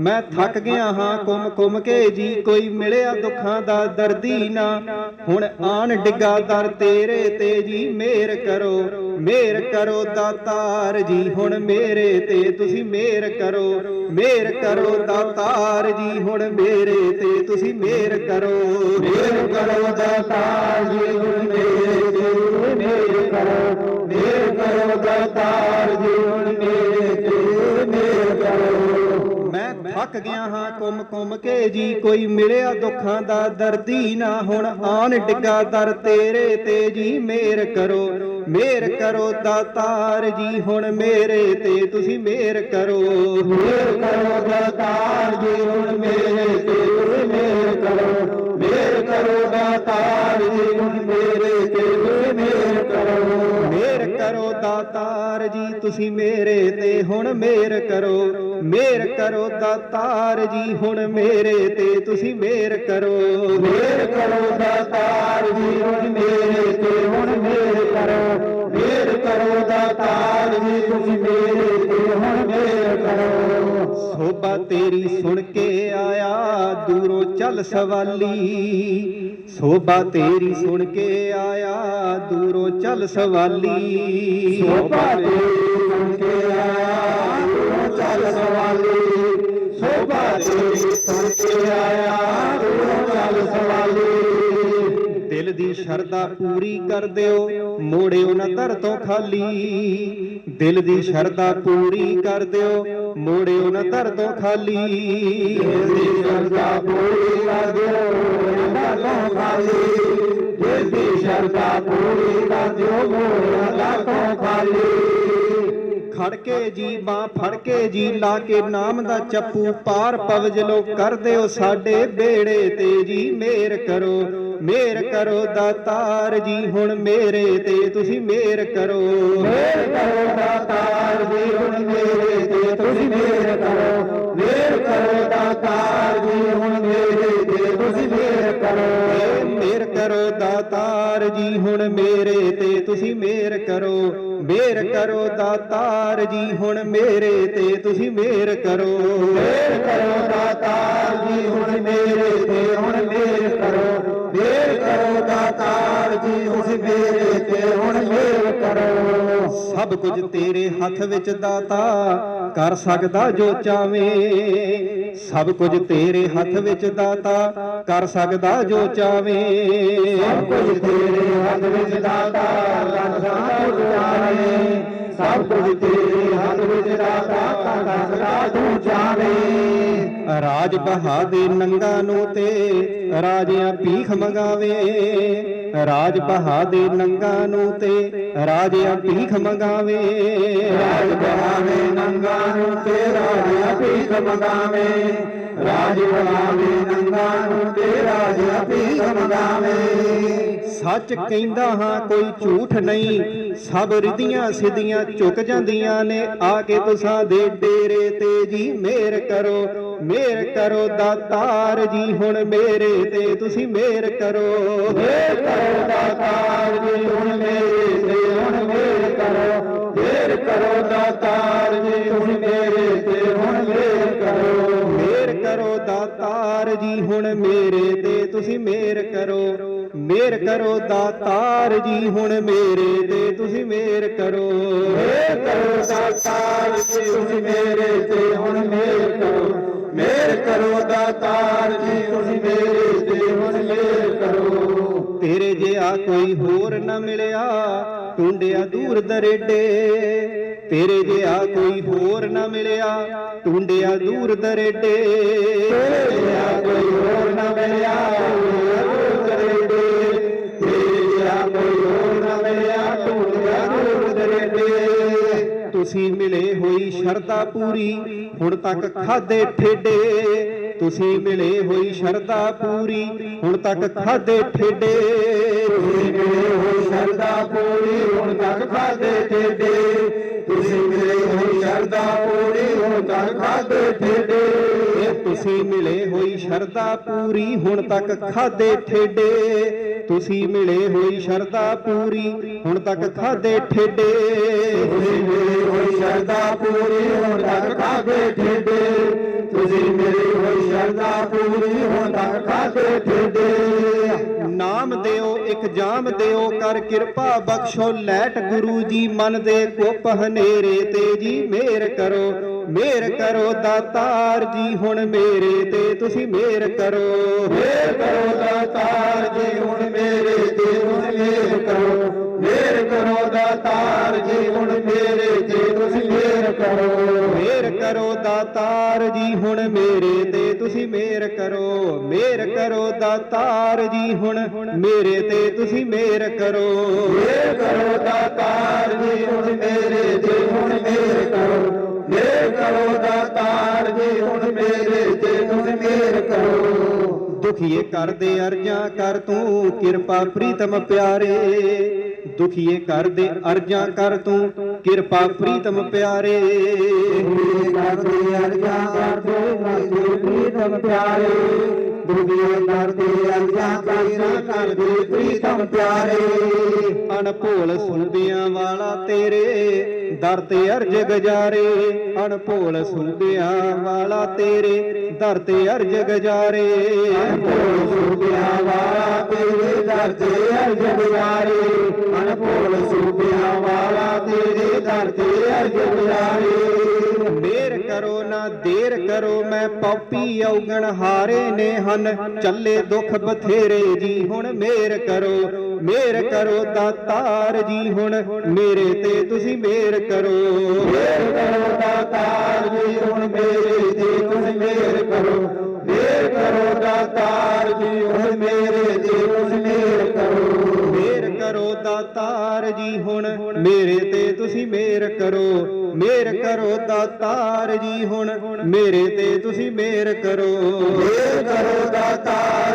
ਮੈਂ ਥੱਕ ਗਿਆ ਹਾਂ ਕੁੰਮ ਕੁੰਮ ਕੇ ਜੀ ਕੋਈ ਮਿਲਿਆ ਦੁੱਖਾਂ ਦਾ ਦਰਦੀ ਨਾ। ਹੁਣ ਆਣ ਡਿੱਗਾ ਦਰ ਤੇਰੇ ਤੇ ਜੀ ਮੇਰ ਕਰੋ ਮੇਰ ਕਰੋ ਦਾਤਾਰ ਜੀ। ਹੁਣ ਮੇਰੇ ਤੇ ਤੁਸੀਂ ਮੇਰ ਕਰੋ ਮੇਰ ਕਰੋ ਦਾਤਾਰ ਜੀ। ਹੁਣ ਮੇਰੇ ਤੇ ਤੁਸੀਂ ਮੇਰ ਕਰੋ ਮੇਰ ਕਰੋ ਦਾਤਾਰ ਜੀ। ਹੁਣ ਮੇਰੇ ਤੇ ਮੇਰ ਕਰੋ ਮੇਰ ਕਰੋ ਦਾਤਾਰ ਜੀ। ਹੁਣ ਮੈਂ ਗਿਆ ਹਾਂ, ਕੁੰਮ ਕੁੰਮ ਕੇ ਜੀ, ਕੋਈ ਮਿਲਿਆ ਦੁੱਖਾਂ ਦਾ ਦਰਦੀ ਨਾ ਹੁਣ, ਆਣ ਡਿੱਗਾ ਦਰ ਤੇਰੇ ਤੇ ਜੀ, ਮੇਰ ਕਰੋ ਮੇਰ ਕਰੋ ਦਾਤਾਰ ਜੀ, ਹੁਣ ਮੇਰੇ ਤੇ ਤੁਸੀਂ ਮੇਰ ਕਰੋ। ਮੇਰ ਕਰੋ ਦਾਤਾਰ ਜੀ, ਹੁਣ ਮੇਰੇ ਤੇ ਤੁਸੀਂ ਮੇਰ ਕਰੋ ਮੇਰ ਕਰੋ ਦਾਤਾਰ ਜੀ, ਹੁਣ ਮੇਰੇ ਤੇ ਤੁਸੀਂ ਮੇਰ ਕਰੋ। ਮੇਰ ਕਰੋ ਦਾਤਾਰ ਜੀ ਤੁਸੀਂ ਮੇਰੇ ਤੇ ਹੁਣ ਮੇਰ ਕਰੋ। ਮੇਰ ਕਰੋ ਦਾਤਾਰ ਜੀ ਹੁਣ ਮੇਰੇ ਤੇ ਤੁਸੀਂ ਮੇਰ ਕਰੋ। ਮੇਰ ਕਰੋ ਦਾਤਾਰ ਜੀ ਹੁਣ ਮੇਰੇ ਤੇ ਹੁਣ ਮੇਰ ਕਰੋ। ਮੇਰ ਕਰੋ ਦਾਤਾਰ ਜੀ ਤੁਸੀਂ ਮੇਰੇ ਤੇ ਹੁਣ ਮੇਰ ਕਰੋ। ਸੋਭਾ ਤੇਰੀ ਸੁਣ ਕੇ ਆਇਆ ਦੂਰੋਂ ਚੱਲ ਸਵਾਲੀ। ਸੋਭਾ ਤੇਰੀ ਸੁਣ ਕੇ ਆਇਆ ਦੂਰੋਂ ਚੱਲ ਸਵਾਲੀ। ਸੋਭਾ ਤੇਰੀ ਸੁਣ ਕੇ ਆਇਆ ਦੂਰੋਂ ਚੱਲ ਸਵਾਲੀ। ਸੋਭਾ ਤੇਰੀ ਸੁਣ ਕੇ ਆਇਆ ਦੂਰੋਂ ਚੱਲ ਸਵਾਲੀ। ਦਿਲ ਦੀ ਸ਼ਰਧਾ ਪੂਰੀ ਕਰ ਦਿਓ ਮੋੜਿਓ ਨਾ ਦਰ ਤੋਂ ਖਾਲੀ। ਦਿਲ ਦੀ ਸ਼ਰਧਾ ਪੂਰੀ ਕਰ ਦਿਓ ਮੋੜਿਓ ਨਾ ਦਰ ਤੋਂ ਖਾਲੀ। ਦਿਲ ਦੀ ਸ਼ਰਧਾ ਪੂਰੀ ਕਰ ਦਿਓ ਦਿਲ ਪੂਰੀ ਕਰ ਦਿਓ ਮੋੜਿਆਂ ਦਾ ਤੋਂ ਖਾਲੀ। ਖੜ ਕੇ ਜੀ ਬਾਹ ਫੜ ਕੇ ਜੀ ਲਾ ਕੇ ਨਾਮ ਦਾ ਚੱਪੂ ਪਾਰ ਪਵਜਲੋ ਕਰ ਦਿਓ ਸਾਡੇ ਬੇੜੇ ਤੇ ਜੀ, ਮੇਰ ਕਰੋ ਮੇਰ ਕਰੋ ਦਾਤਾਰ ਜੀ, ਹੁਣ ਮੇਰੇ ਤੇ ਤੁਸੀਂ ਮੇਰ ਕਰੋ। ਮੇਰ ਕਰੋ ਦਾਤਾਰ ਜੀ, ਹੁਣ ਮੇਰੇ ਤੇ ਤੁਸੀਂ ਮੇਰ ਕਰੋ ਮੇਰ ਕਰੋ ਦਾਤਾਰ ਜੀ ਹੁਣ ਮੇਰੇ ਤੇ ਤੁਸੀਂ ਮੇਰ ਕਰੋ ਮੇਰ ਕਰੋ ਦਾਤਾਰ ਜੀ, ਹੁਣ ਮੇਰੇ ਤੇ ਤੁਸੀਂ ਮੇਰ ਕਰੋ। ਮੇਰ ਕਰੋ ਦਾਤਾਰ ਜੀ, ਹੁਣ ਮੇਰੇ ਤੇ ਹੁਣ ਮੇਰ ਕਰੋ। ਮੇਰ ਕਰੋ ਦਾਤਾਰ ਜੀ, ਹੁਣ ਮੇਰੇ ਤੇ ਹੁਣ ਮੇਰ ਕਰੋ। ਸਭ ਕੁਝ ਤੇਰੇ ਹੱਥ ਵਿੱਚ ਦਾਤਾ, ਕਰ ਸਕਦਾ ਜੋ ਚਾਵੇਂ ਸਭ ਕੁਝ ਤੇਰੇ ਹੱਥ ਵਿੱਚ ਦਾਤਾ, ਕਰ ਸਕਦਾ ਜੋ ਚਾਵੇਂ ਸਭ ਕੁਝ ਤੇਰੇ ਹੱਥ ਵਿੱਚ ਦਾਤਾ ਕਰਦਾ ਤੂੰ ਜਾਣੇ ਸਭ ਕੁਝ ਤੇਰੇ ਹੱਥ ਵਿੱਚ ਦਾਤਾ ਕਰਦਾ ਤੂੰ ਜਾਣੇ ਰਾਜ ਬਹਾ ਦੇ ਨੰਗਾ ਨੂੰ ਤੇ ਰਾਜਿਆਂ ਭੀਖ ਮੰਗਾਵੇ। ਰਾਜ ਬਹਾ ਦੇ ਨੰਗਾ ਨੂੰ ਤੇ ਰਾਜਿਆਂ ਭੀਖ ਮੰਗਾਵੇ। ਰਾਜ ਬਹਾਵੇ ਨੰਗਾ ਨੂੰ ਤੇ ਰਾਜ ਭੀਖ ਮੰਗਾਵੇ। ਰਾਜ ਬਹਾਵੇ ਨੰਗਾ ਨੂੰ ਤੇ ਰਾਜ ਭੀਖ ਮੰਗਾਵੇ ਸੱਚ ਕਹਿੰਦਾ ਹਾਂ ਕੋਈ ਝੂਠ ਨਹੀਂ। ਸਭ ਰਿਧੀਆਂ ਸਿੱਧੀਆਂ ਝੁਕ ਜਾਂਦੀਆਂ ਨੇ। ਆ ਕੇ ਤੁਸਾਂ ਦੇ ਡੇਰੇ ਤੇ ਜੀ ਮੇਰ ਕਰੋ ਮੇਰ ਕਰੋ ਦਾਤਾਰ ਜੀ। ਹੁਣ ਮੇਰੇ ਤੇ ਤੁਸੀਂ ਮੇਰ ਕਰੋ। ਮੇਰ ਕਰੋ ਦਾਤਾਰ ਜੀ ਹੁਣ ਮੇਰੇ ਤੇ ਹੁਣ ਮੇਰ ਕਰੋ। ਮੇਰ ਕਰੋ ਦਾਤਾਰ ਜੀ ਹੁਣ ਜੀ ਹੁਣ ਮੇਰੇ ਤੇ ਤੁਸੀਂ ਮੇਰ ਕਰੋ। ਮੇਰ ਕਰੋ ਦਾਤਾਰ ਜੀ ਹੁਣ ਮੇਰੇ ਤੇ ਤੁਸੀਂ ਮੇਰ ਕਰੋ। ਮੇਰ ਕਰੋ ਦਾਤਾਰ ਜੀ ਤੁਸੀਂ ਮੇਰੇ ਤੇ ਹੁਣ ਮੇਰ ਕਰੋ। ਮੇਰ ਕਰੋ ਦਾਤਾਰ ਜੀ ਤੁਸੀਂ ਮੇਰੇ ਤੇ ਹੁਣ ਮੇਰ ਕਰੋ। ਤੇਰੇ ਜਿਹਾ ਕੋਈ ਹੋਰ ਨਾ ਮਿਲਿਆ ਟੁੰਡਿਆ ਦੂਰ ਦਰੇਡੇ। ਤੇਰੇ ਜਿਹਾ ਕੋਈ ਹੋਰ ਨਾ ਮਿਲਿਆ, ਟੁੰਡਿਆ ਦੂਰ ਦਰੇਡੇ। ਤੇਰੇ ਜਿਹਾ ਕੋਈ ਹੋਰ ਨਾ ਮਿਲਿਆ ਦੂਰ ਦਰੇਡੇ। ਤੇਰੇ ਜਿਹਾ ਕੋਈ ਹੋਰ ਨਾ ਮਿਲਿਆ ਢੂੰਡਿਆ ਦੂਰ ਦਰੇਡੇ। ਤੁਸੀਂ ਮਿਲੇ ਹੋਈ ਸ਼ਰਧਾ ਪੂਰੀ, ਹੁਣ ਤੱਕ ਖਾਦੇ ਠੇਡੇ। ਤੁਸੀਂ ਮਿਲੇ ਹੋਈ ਸ਼ਰਧਾ ਪੂਰੀ, ਹੁਣ ਤੱਕ ਖਾਦੇ ਠੇਡੇ। ਤੁਸੀਂ ਮਿਲੇ ਹੋਈ ਸ਼ਰਧਾ ਪੂਰੀ, ਹੁਣ ਤੱਕ ਖਾਦੇ ਠੇਡੇ। ਸ਼ਰਦਾ ਪੂਰੀ ਹੁਣ ਤੱਕ ਖਾਦੇ ਠੇਡੇ। ਤੁਸੀਂ ਮਿਲੇ ਹੋਈ ਸ਼ਰਦਾ ਪੂਰੀ ਹੁਣ ਤੱਕ ਖਾਦੇ ਠੇਡੇ। ਤੁਸੀਂ ਮਿਲੇ ਹੋਈ ਸ਼ਰਦਾ ਪੂਰੀ ਹੁਣ ਤੱਕ ਖਾਦੇ ਠੇਡੇ। ਤੁਸੀਂ ਮਿਲੇ ਹੋਈ ਸ਼ਰਦਾ ਪੂਰੀ ਹੁਣ ਤੱਕ ਖਾਦੇ ਠੇਡੇ। ਤੁਸੀਂ ਮਿਲੇ ਹੋਈ ਸ਼ਰਦਾ ਪੂਰੀ ਹੁਣ ਤੱਕ ਖਾਦੇ ਠੇਡੇ। ਇੱਕ ਜਾਮ ਦਿਓ ਕਰ ਕਿਰਪਾ ਬਖਸ਼ੋ, ਲੈਟ ਗੁਰੂ ਜੀ ਮਨ ਦੇ ਕੁੱਪ ਹਨੇਰੇ ਤੇ ਜੀ ਮਿਹਰ ਕਰੋ ਮਿਹਰ ਕਰੋ ਦਾਤਾਰ ਜੀ ਹੁਣ ਮੇਰੇ ਤੇ, ਤੁਸੀਂ ਮੇਰ ਕਰੋ। ਮੇਰ ਕਰੋ ਦਾਤਾਰ ਜੀ ਹੁਣ ਮੇਰੇ ਤੇ ਹੁਣ ਮੇਰ ਕਰੋ। ਮੇਰ ਕਰੋ ਦਾਤਾਰ ਜੀ ਹੁਣ ਮੇਰੇ ਤੇ, ਤੁਸੀਂ ਮੇਰ ਕਰੋ। ਕਰੋ ਦਾਤਾਰ ਜੀ ਹੁਣ ਮੇਰੇ ਤੇ ਤੁਸੀਂ ਮਿਹਰ ਕਰੋ। ਮਿਹਰ ਕਰੋ ਦਾਤਾਰ ਜੀ ਹੁਣ ਮੇਰੇ ਤੇ ਤੁਸੀਂ ਮਿਹਰ ਕਰੋ। ਮੇਰ ਕਰੋ ਦਾਤਾਰ ਜੀ ਹੁਣ ਮੇਰੇ ਤੇ ਹੁਣ ਮੇਰ ਕਰੋ। ਮੇਰ ਕਰੋ ਦਾਤਾਰ ਜੀ ਹੁਣ ਮੇਰੇ ਤੇ ਹੁਣ ਮੇਰ ਕਰੋ। ਦੁਖੀਏ ਕਰਦੇ ਅਰਜਾਂ ਕਰ ਤੂੰ ਕਿਰਪਾ ਪ੍ਰੀਤਮ ਪਿਆਰੇ। ਦੁਖੀਏ ਕਰਦੇ ਅਰਜਾਂ ਕਰ ਤੂੰ, ਕਿਰਪਾ ਪ੍ਰੀਤਮ ਪਿਆਰੇ। ਦੁਨੀਏ ਕਰਦੇ ਅਰਜਾਂ ਕਰਦੇ ਕਰਦੇ ਪ੍ਰੀਤਮ ਪਿਆਰੇ। ਦੁਨੀਏ ਕਰਦੇ ਅਰਜਾਂ ਕਰਦੇ ਕਰਦੇ ਪ੍ਰੀਤਮ ਪਿਆਰੇ। ਅਣਭੋਲ ਸੁਣਦਿਆਂ ਵਾਲਾ ਤੇਰੇ, ਦਰ ਤੇ ਅਰਜ ਗਜਾਰੇ। ਅਣਭੋਲ ਸੁਣਦਿਆਂ ਵਾਲਾ ਤੇਰੇ, ਦਰ ਤੇ ਅਰਜ ਗਜਾਰੇ। ਅਨਪੋਲ ਸੂਬਿਆਂ ਵਾਲਾ ਤੇਰੇ, ਦਰ ਤੇ ਅਰਜ ਗੁਜ਼ਾਰੇ। ਅਨਪੋਲ ਸੂਬਿਆਂ ਵਾਲਾ ਤੇਰੇ ਦਰ ਤੇ ਅਰਜ ਗੁਜ਼ਾਰੇ ਮੇਰ ਕਰੋ ਨਾ ਦੇਰ ਕਰੋ, ਮੈਂ ਪੌਪੀ ਔਗਣ ਹਾਰੇ ਨੇ ਹਨ। ਚੱਲੇ ਦੁੱਖ ਬਥੇਰੇ ਜੀ ਹੁਣ ਮੇਰ ਕਰੋ ਮੇਰ ਕਰੋ ਦਾਤਾਰ ਜੀ ਹੁਣ, ਮੇਰੇ ਤੇ ਤੁਸੀਂ ਮੇਰ ਕਰੋ। ਮੇਰ ਕਰੋ ਦਾਤਾਰ ਜੀ ਹੁਣ, ਮੇਰੇ ਤੇ ਤੁਸੀਂ ਮੇਰ ਕਰੋ। ਮੇਰ ਕਰੋ ਦਾਤਾਰ ਜੀ ਹੁਣ, ਮੇਰੇ ਤੇ ਤੁਸੀਂ ਮੇਰ ਕਰੋ ਮੇਰ ਕਰੋ ਦਾਤਾਰ ਜੀ ਹੁਣ, ਮੇਰੇ ਤੇ ਤੁਸੀਂ ਮੇਰ ਕਰੋ ਮੇਰ ਕਰੋ ਦਾਤਾਰ ਜੀ ਹੁਣ, ਮੇਰੇ ਤੇ ਤੁਸੀਂ ਮੇਰ ਕਰੋ। ਮੇਰ ਕਰੋ ਦਾਤਾਰ